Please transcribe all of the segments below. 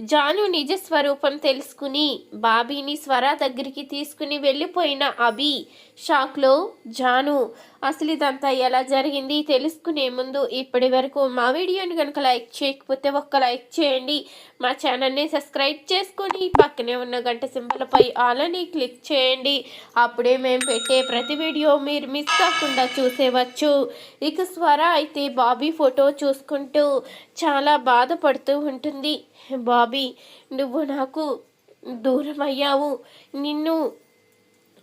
జాను నిజ స్వరూపం తెలుసుకుని బాబీని స్వర దగ్గరికి తీసుకుని వెళ్ళిపోయిన అభి షాక్లో జాను అసలు ఇదంతా ఎలా జరిగింది? తెలుసుకునే ముందు ఇప్పటి వరకు మా వీడియోని కనుక లైక్ చేయకపోతే ఒక్క లైక్ చేయండి. మా ఛానల్ని సబ్స్క్రైబ్ చేసుకొని పక్కనే ఉన్న గంట సింబల్పై ఆలని క్లిక్ చేయండి. అప్పుడే మేము పెట్టే ప్రతి వీడియో మీరు మిస్ కాకుండా చూసేవచ్చు. ఇక స్వర అయితే బాబీ ఫోటో చూసుకుంటూ చాలా బాధపడుతూ ఉంటుంది. బాబీ నువ్వు నాకు దూరం అయ్యావు నిన్ను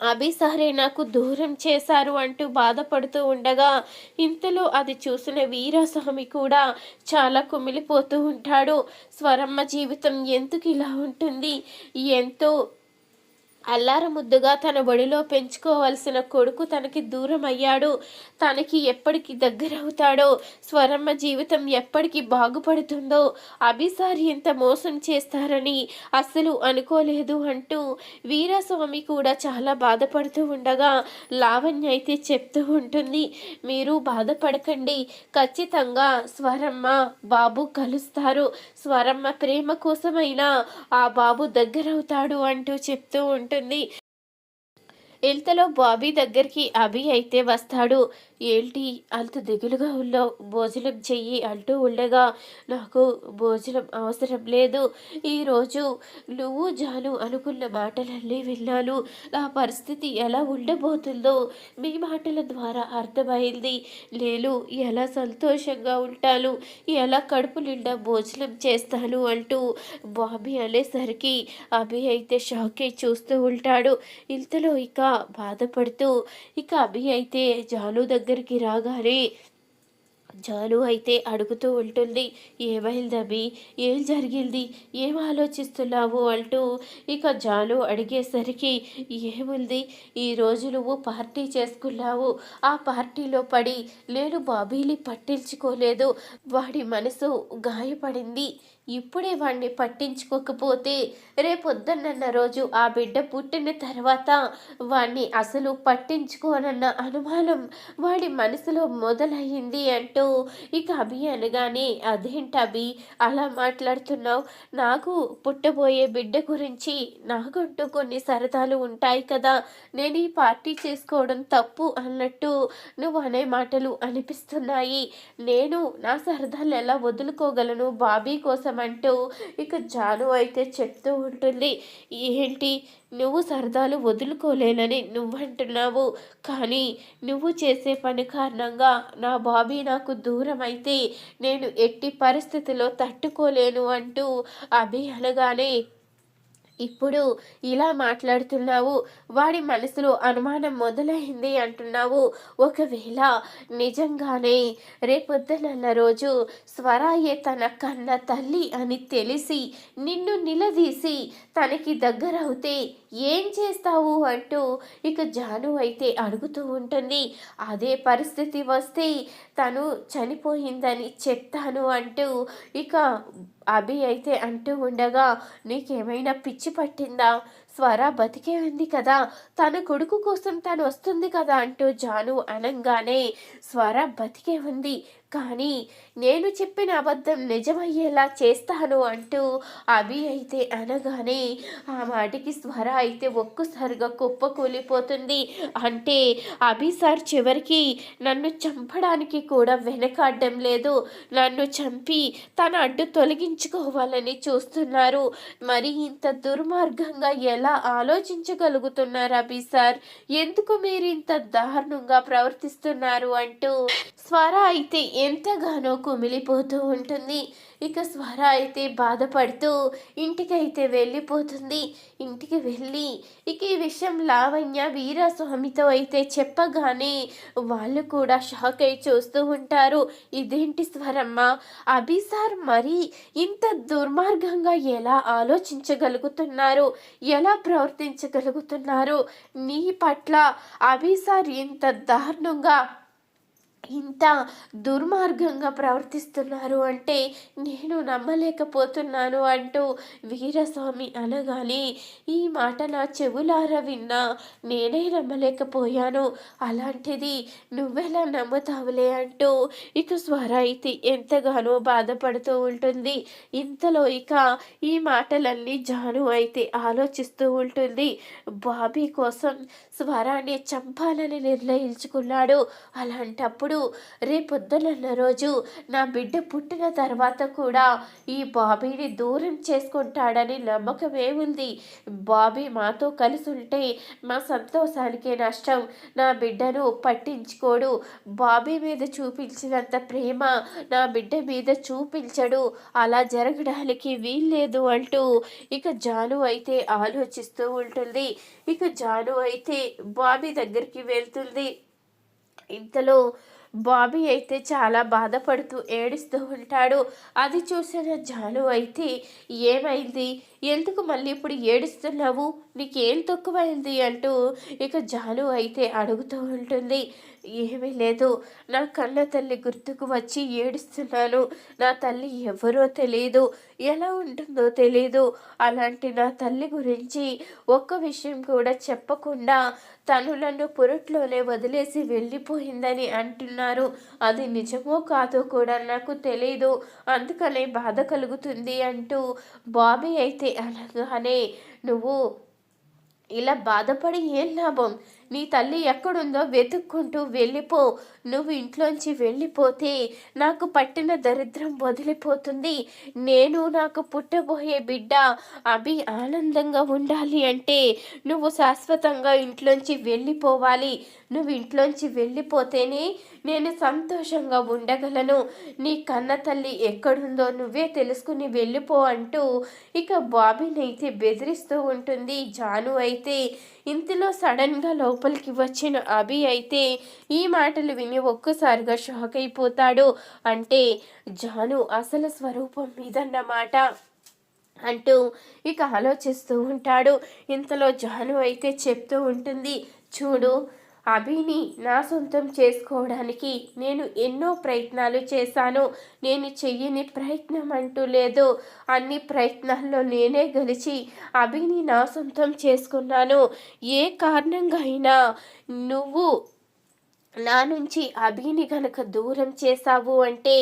అభిసారే నాకు దూరం చేశారు అంటూ బాధపడుతూ ఉండగా ఇంతలో అది చూసిన వీరస్వామి కూడా చాలా కుమిలిపోతూ ఉంటాడు. స్వరమ్మ జీవితం ఎందుకు ఇలా ఉంటుంది? ఎంతో అల్లార ముద్దుగా తన బడిలో పెంచుకోవాల్సిన కొడుకు తనకి దూరం అయ్యాడు తనకి ఎప్పటికి దగ్గరవుతాడో స్వరమ్మ జీవితం ఎప్పటికి బాగుపడుతుందో అభిసారి ఎంత మోసం చేస్తారని అసలు అనుకోలేదు అంటూ వీరస్వామి కూడా చాలా బాధపడుతూ ఉండగా లావణ్య అయితే చెప్తూ ఉంటుంది మీరు బాధపడకండి. ఖచ్చితంగా స్వరమ్మ బాబు కలుస్తారు. స్వరమ్మ ప్రేమ కోసమైనా ఆ బాబు దగ్గరవుతాడు అంటూ చెప్తూ ఉంటుంది ఉంటుంది. ఇంతలో బాబీ దగ్గరికి అభి అయితే వస్తాడు. ఏంటి అంత దిగులుగా ఉన్నావు? భోజనం చెయ్యి అంటూ ఉండగా నాకు భోజనం అవసరం లేదు. ఈరోజు నువ్వు జాను అనుకున్న మాటలన్నీ విన్నాను. నా పరిస్థితి ఎలా ఉండబోతుందో మీ మాటల ద్వారా అర్థమైంది. నేను ఎలా సంతోషంగా ఉంటాను? ఎలా కడుపు నిండా భోజనం చేస్తాను? అంటూ బాబీ అనేసరికి అభి అయితే షాకే చూస్తూ ఉంటాడు. ఇంతలో ఇక బాధపడుతూ ఇక అభి అయితే జాను దగ్గర దగ్గరికి రాగానే జాను అయితే అడుగుతూ ఉంటుంది. ఏమైందబి ఏం జరిగింది? ఏం ఆలోచిస్తున్నావు? అంటూ ఇక జాను అడిగేసరికి ఏముంది? ఈరోజు నువ్వు పార్టీ చేసుకున్నావు. ఆ పార్టీలో పడి నేను బాబీని పట్టించుకోలేదు. వాడి మనసు గాయపడింది. ఇప్పుడే వాడిని పట్టించుకోకపోతే రేపొద్దనన్న రోజు ఆ బిడ్డ పుట్టిన తర్వాత వాడిని అసలు పట్టించుకోనన్న అనుమానం వాడి మనసులో మొదలయ్యింది అంటూ ఇక అభి అనగానే అదేంటి అభి అలా మాట్లాడుతున్నావు? నాకు పుట్టబోయే బిడ్డ గురించి నాకంటూ కొన్ని సరదాలు ఉంటాయి కదా. నేను ఈ పార్టీ చేసుకోవడం తప్పు అన్నట్టు నువ్వు అనే మాటలు అనిపిస్తున్నాయి. నేను నా సరదాలు ఎలా వదులుకోగలను బాబీ కోసం అంటూ ఇక జాను అయితే చెప్తూ ఉంటుంది. ఏంటి? నువ్వు సరదాలు వదులుకోలేనని నువ్వంటున్నావు. కానీ నువ్వు చేసే పని కారణంగా నా బాబీ నాకు దూరం అయితే నేను ఎట్టి పరిస్థితిలో తట్టుకోలేను అంటూ అభి అనగానే ఇప్పుడు ఇలా మాట్లాడుతున్నావు వాడి మనసులో అనుమానం మొదలైంది అంటున్నావు. ఒకవేళ నిజంగానే రేపొద్దునన్న రోజు స్వరాయే తన కన్న తల్లి అని తెలిసి నిన్ను నిలదీసి తనకి దగ్గరవుతే ఏం చేస్తావు అంటూ ఇక జాను అయితే అడుగుతూ ఉంటుంది. అదే పరిస్థితి వస్తే తను చనిపోయిందని చెప్తాను అంటూ ఇక అభి అయితే అంటూ ఉండగా నీకేమైనా పిచ్చి పట్టిందా? స్వర బతికే ఉంది కదా. తన కొడుకు కోసం తను వస్తుంది కదా అంటూ జాను అనంగానే స్వర బతికే ఉంది. కానీ నేను చెప్పిన అబద్ధం నిజమయ్యేలా చేస్తాను అంటూ అభి అయితే అనగానే ఆ మాటికి స్వర అయితే ఒక్కసారిగా కుప్పకూలిపోతుంది. అంటే అభి సార్ చివరికి నన్ను చంపడానికి కూడా వెనకాడడం లేదు. నన్ను చంపి తన అడ్డు తొలగించుకోవాలని చూస్తున్నారు. మరి ఇంత దుర్మార్గంగా ఎలా ఆలోచించగలుగుతున్నారు అభి సార్? ఎందుకు మీరు ఇంత దారుణంగా ప్రవర్తిస్తున్నారు అంటూ? స్వర అయితే ఎంతగానో కుమిలిపోతూ ఉంటుంది. ఇక స్వర అయితే బాధపడుతూ ఇంటికైతే వెళ్ళిపోతుంది. ఇంటికి వెళ్ళి ఇక ఈ విషయం లావణ్య వీరస్వామితో అయితే చెప్పగానే వాళ్ళు కూడా షాక్ అయి చూస్తూ ఉంటారు. ఇదేంటి స్వరమ్మ? అభిసార్ మరి ఇంత దుర్మార్గంగా ఎలా ఆలోచించగలుగుతున్నారు? ఎలా ప్రవర్తించగలుగుతున్నారు? నీ పట్ల అభిసార్ ఇంత దారుణంగా ఇంత దుర్మార్గంగా ప్రవర్తిస్తున్నారు అంటే నేను నమ్మలేకపోతున్నాను అంటూ వీరస్వామి అనగానే ఈ మాట నా చెవులారా విన్నా నేనే నమ్మలేకపోయాను. అలాంటిది నువ్వెలా నమ్ముతావులే అంటూ ఇక స్వర అయితే ఎంతగానో బాధపడుతూ ఉంటుంది. ఇంతలో ఇక ఈ మాటలన్నీ జాను అయితే ఆలోచిస్తూ ఉంటుంది. బాబీ కోసం స్వరాన్ని చంపాలని నిర్ణయించుకున్నాడు. అలాంటప్పుడు రేపొద్దునన్న రోజు నా బిడ్డ పుట్టిన తర్వాత కూడా ఈ బాబీని దూరం చేసుకుంటాడని నమ్మకమే ఉంది. బాబీ మాతో కలిసి ఉంటే మా సంతోషానికే నష్టం. నా బిడ్డను పట్టించుకోడు. బాబీ మీద చూపించినంత ప్రేమ నా బిడ్డ మీద చూపించడు. అలా జరగడానికి వీల్లేదు అంటూ ఇక జాను అయితే ఆలోచిస్తూ ఉంటుంది. ఇక జాను అయితే బాబీ దగ్గరికి వెళ్తుంది. ఇంతలో బాబీ అయితే చాలా బాధపడుతూ ఏడుస్తూ ఉంటాడు. అది చూసిన జాను అయితే ఏమైంది? ఎందుకు మళ్ళీ ఇప్పుడు ఏడుస్తున్నావు? నీకేం తక్కువైంది అంటూ ఇక జాను అయితే అడుగుతూ ఉంటుంది. ఏమీ లేదు. నా కన్న తల్లి గుర్తుకు వచ్చి ఏడుస్తున్నాను. నా తల్లి ఎవరో తెలియదు ఎలా ఉంటుందో తెలియదు అలాంటి నా తల్లి గురించి ఒక్క విషయం కూడా చెప్పకుండా తను నన్ను పురట్లోనే వదిలేసి వెళ్ళిపోయిందని అంటున్నారు. అది నిజమో కాదో కూడా నాకు తెలియదు అందుకనే బాధ కలుగుతుంది అంటూ బాబీ అయితే అనగానే నువ్వు ఇలా బాధపడి ఏం లాభం? నీ తల్లి ఎక్కడుందో వెతుక్కుంటూ వెళ్ళిపో. నువ్వు ఇంట్లోంచి వెళ్ళిపోతే నాకు పట్టిన దరిద్రం వదిలిపోతుంది. నేను నాకు పుట్టబోయే బిడ్డ. అభి ఆనందంగా ఉండాలి అంటే నువ్వు శాశ్వతంగా ఇంట్లోంచి వెళ్ళిపోవాలి. నువ్వు ఇంట్లోంచి వెళ్ళిపోతేనే నేను సంతోషంగా ఉండగలను. నీ కన్న తల్లి ఎక్కడుందో నువ్వే తెలుసుకుని వెళ్ళిపో అంటూ ఇక బాబీనైతే బెదిరిస్తూ ఉంటుంది. జాను అయితే ఇంతలో సడన్గా లోపలికి వచ్చిన అభి అయితే ఈ మాటలు విని ఒక్కసారిగా షాక్ అయిపోతాడు. అంటే జాను అసలు స్వరూపం మీదన్నమాట అంటూ ఇక ఆలోచిస్తూ ఉంటాడు. ఇంతలో జాను అయితే చెప్తూ ఉంటుంది. చూడు అభిని నా సొంతం చేసుకోవడానికి నేను ఎన్నో ప్రయత్నాలు చేశాను. నేను చెయ్యని ప్రయత్నం అంటూ లేదు. అన్ని ప్రయత్నాల్లో నేనే గెలిచి అభిని నా సొంతం చేసుకున్నాను. ఏ కారణంగా అయినా నువ్వు నా నుంచి అభిని గనక దూరం చేశావు అంటే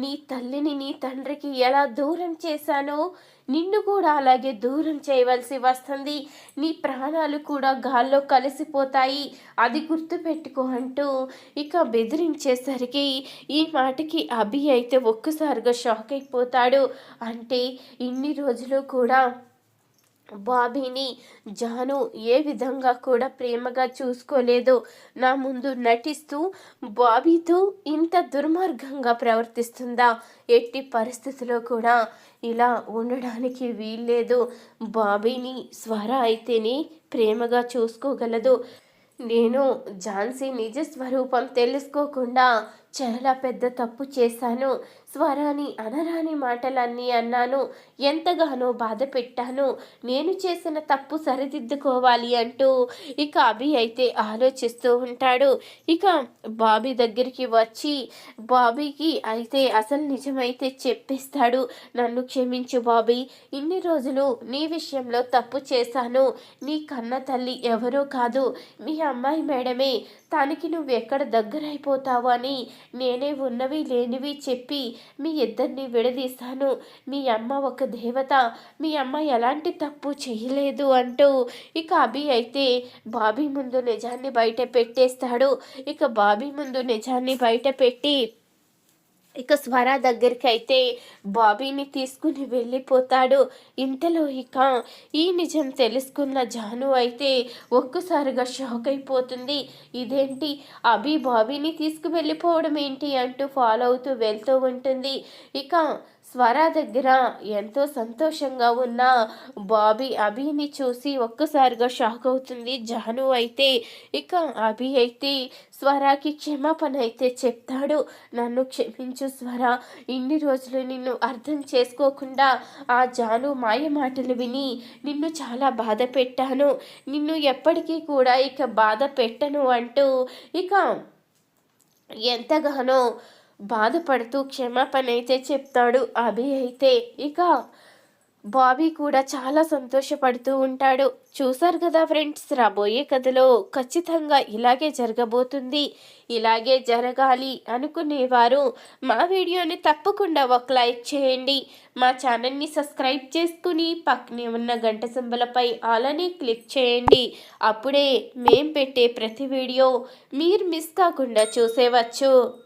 నీ తల్లిని నీ తండ్రికి ఎలా దూరం చేశానో? నిన్ను కూడా అలాగే దూరం చేయవలసి వస్తుంది. నీ ప్రాణాలు కూడా గాల్లో కలిసిపోతాయి. అది గుర్తుపెట్టుకో అంటూ ఇక బెదిరించేసరికి ఈ మాటకి అభి అయితే ఒక్కసారిగా షాక్ అయిపోతాడు. అంటే ఇన్ని రోజులు కూడా బాబీని జాను ఏ విధంగా కూడా ప్రేమగా చూసుకోలేదు. నా ముందు నటిస్తూ బాబీతో ఇంత దుర్మార్గంగా ప్రవర్తిస్తుందా? ఎట్టి పరిస్థితిలో కూడా ఇలా ఉండడానికి వీల్లేదు. బాబీని స్వర అయితేనే ప్రేమగా చూసుకోగలదు. నేను ఝాన్సీ నిజ స్వరూపం తెలుసుకోకుండా చాలా పెద్ద తప్పు చేశాను. స్వరాని అనరాని మాటలన్నీ అన్నాను. ఎంతగానో బాధ పెట్టాను. నేను చేసిన తప్పు సరిదిద్దుకోవాలి అంటూ ఇక అభి అయితే ఆలోచిస్తూ ఉంటాడు. ఇక బాబీ దగ్గరికి వచ్చి బాబీకి అయితే అసలు నిజమైతే చెప్పిస్తాడు. నన్ను క్షమించు బాబీ. ఇన్ని రోజులు నీ విషయంలో తప్పు చేశాను. నీ కన్న తల్లి ఎవరో కాదు. మీ అమ్మాయి మేడమే. తనకి నువ్వు ఎక్కడ దగ్గరైపోతావు అని నేనే ఉన్నవి లేనివి చెప్పి మీ ఇద్దరిని విడదీస్తాను. మీ అమ్మ ఒక దేవత. మీ అమ్మ ఎలాంటి తప్పు చేయలేదు అంటూ ఇక అభి అయితే బాబీ ముందు నిజాన్ని బయట పెట్టేస్తాడు. ఇక బాబీ ముందు నిజాన్ని బయట పెట్టి ఇక స్వర దగ్గరికి అయితే బాబీని తీసుకుని వెళ్ళిపోతాడు. ఇంతలో ఇక ఈ నిజం తెలుసుకున్న జాను అయితే ఒక్కసారిగా షాక్ అయిపోతుంది. ఇదేంటి? అభి బాబీని తీసుకువెళ్ళిపోవడం ఏంటి అంటూ ఫాలో అవుతూ వెళ్తూ ఉంటుంది. ఇక స్వర దగ్గర ఎంతో సంతోషంగా ఉన్న బాబీ అభిని చూసి ఒక్కసారిగా షాక్ అవుతుంది. జాను అయితే ఇక అభి అయితే స్వరాకి క్షమాపణ అయితే చెప్తాడు. నన్ను క్షమించు స్వర. ఇన్ని రోజులు నిన్ను అర్థం చేసుకోకుండా ఆ జాను మాయ మాటలు విని నిన్ను చాలా బాధ పెట్టాను. నిన్ను ఎప్పటికీ కూడా ఇక బాధ పెట్టను అంటూ ఇక ఎంతగానో బాధపడుతూ క్షమాపణ అయితే చెప్తాడు అభి అయితే. ఇక బాబీ కూడా చాలా సంతోషపడుతూ ఉంటాడు. చూసారు కదా ఫ్రెండ్స్ రాబోయే కథలో ఖచ్చితంగా ఇలాగే జరగబోతుంది. ఇలాగే జరగాలి అనుకునేవారు మా వీడియోని తప్పకుండా ఒక లైక్ చేయండి. మా ఛానల్ని సబ్స్క్రైబ్ చేసుకుని పక్కనే ఉన్న గంట సింబలపై అలానే క్లిక్ చేయండి. అప్పుడే మేం పెట్టే ప్రతి వీడియో మీరు మిస్ కాకుండా చూసేవచ్చు.